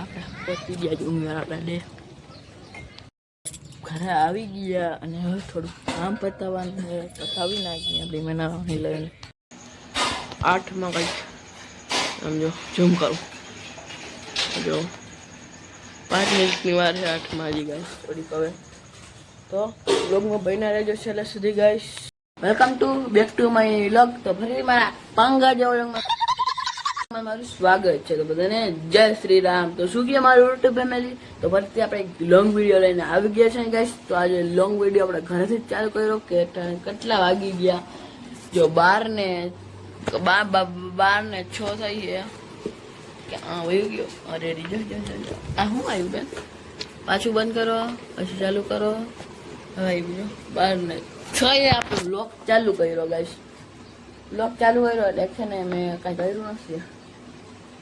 આપણે પહોંચી ગયા જ ઉમેર ડે ઘરે આવી ગયા અને હવે થોડું કામ પતાવવાનું છે. પતાવી નાખીએ આપણી મનાવાની લઈને આઠમાં કંઈક સમજો ઝૂમ કરું. જો, પાંચ મિનિટની વાર છે આઠમાં હજી ગાઈશ થોડીક હવે. તો બ્લોગમાં બહીના રહેજો છેલ્લે સુધી ગાઈશ welcome to back to my vlog તો ફરી મારા પાંગા જેવો મારું સ્વાગત છે. તો બધાને જય શ્રી રામ. તો શું કહે મારું યુટ્યુબ ફેમિલી તો ફરીથી આપણે એક લોંગ વીડિયો લઈને આવી ગયા છે ગાઈશ તો આજે લોંગ વીડિયો આપણે ઘરેથી જ ચાલુ કર્યો કે કેટલા વાગી ગયા? જો બાર ને બાર ને છ થઈ કે આ વયું ગયો? અરે રી જો જો જો જો. આ શું આવ્યું બેન? પાછું બંધ કરો, પછી ચાલુ કરો. હવે ગયો. બાર ને છ એ આપણે લોક ચાલુ કર્યો ગાઈશ લોક ચાલુ કર્યો એટલે છે ને મેં કાંઈ કર્યું નથી.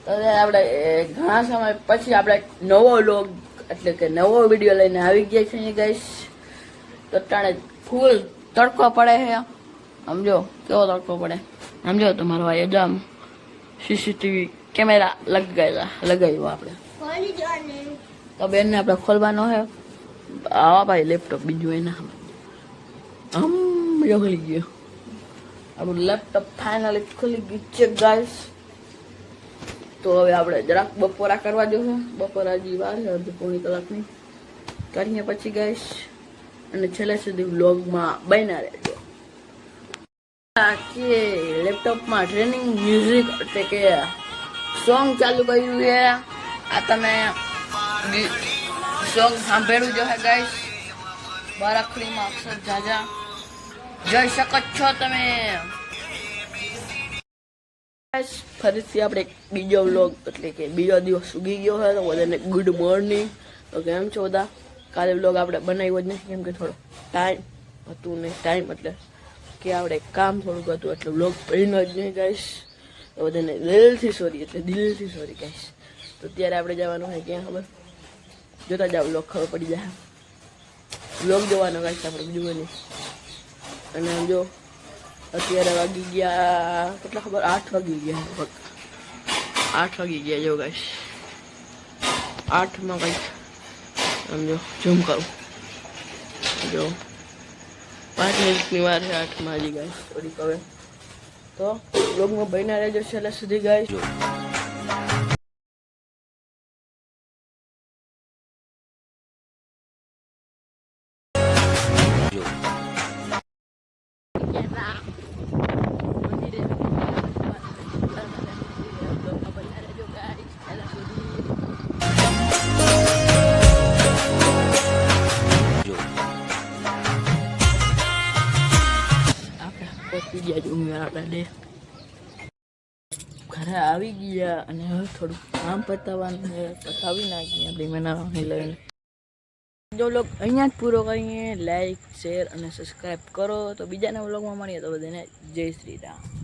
તો હવે આપણે એ, ઘણા સમય પછી આપણે એક નવો લોગ એટલે કે નવો વીડિયો લઈને આવી ગયા છીએ ગાઈશ તો ટાણે ફૂલ તડકો પડે છે. સમજો? કેવો તડકો પડે? સમજો? તમારો આ એજામ સીસીટીવી કેમેરા લગાવ્યા લગાવ્યો આપણે. તો બેનને આપણે ખોલવાનો છે. આવા ભાઈ લેપટોપ બીજું એના. આમ જો ખુલી ગયો. આપણું લેપટોપ ફાઇનલી ખુલી ગયું છે ગાઈસ તો હવે આપણે જરાક બપોરા કરવા જશે બપોરા હજી વાર છે અડધી પોણી કલાકની. કરીએ પછી ગાઈશ અને છેલ્લે સુધી વ્લોગમાં બન્યા રહેજો. કે લેપટોપમાં ટ્રેનિંગ મ્યુઝિક એટલે કે સોંગ ચાલુ કર્યું છે. આ તમે સોંગ સાંભળ્યું જો હે ગાઈસ બારાખડીમાં અક્ષર જાજા. જઈ શકો છો તમે. ફરીથી આપણે બીજો વ્લોગ એટલે કે બીજો દિવસ ઉગી ગયો હોય તો બધાને ગુડ મોર્નિંગ તો કેમ છો બધા? કાલે વ્લોગ આપણે બનાવ્યો જ નહીં કેમ કે થોડો ટાઈમ હતું ને ટાઈમ એટલે કે આપણે કામ થોડુંક હતું, એટલે વ્લોગ બન્યો જ નહીં ગાઈશ તો બધાને દિલથી સોરી એટલે દિલથી સોરી ગાઈશ તો ત્યારે આપણે જવાનું હોય ક્યાં ખબર? જોતા જાવ વ્લોગ ખબર પડી જાય. વ્લોગ જોવાનો ગાઈશ આપણે બીજું નહીં. અને જો, અત્યારે વાગી ગયા, કેટલા ખબર? આઠ વાગી ગયા લગભગ. આઠ વાગી ગયા જો ગાઈશ આઠમાં કંઈક સમજો ઝૂમ કરું. જો, પાંચ મિનિટની વાર છે આઠમાં હજી ગાઈશ થોડીક હવે. તો બ્લોગમાં બહીના રહેજો છેલ્લા સુધી ગાઈશ ડે ઘરે આવી ગયા અને હવે થોડું કામ પતાવવાનું પતાવી નાખીએ આપણી મનાવાની લઈને. જો લોક અહીંયા જ પૂરો કરીએ લાઈક શેર અને સબસ્ક્રાઈબ કરો. તો બીજાના વ્લોગમાં મળીએ તો બધાને જય શ્રી રામ.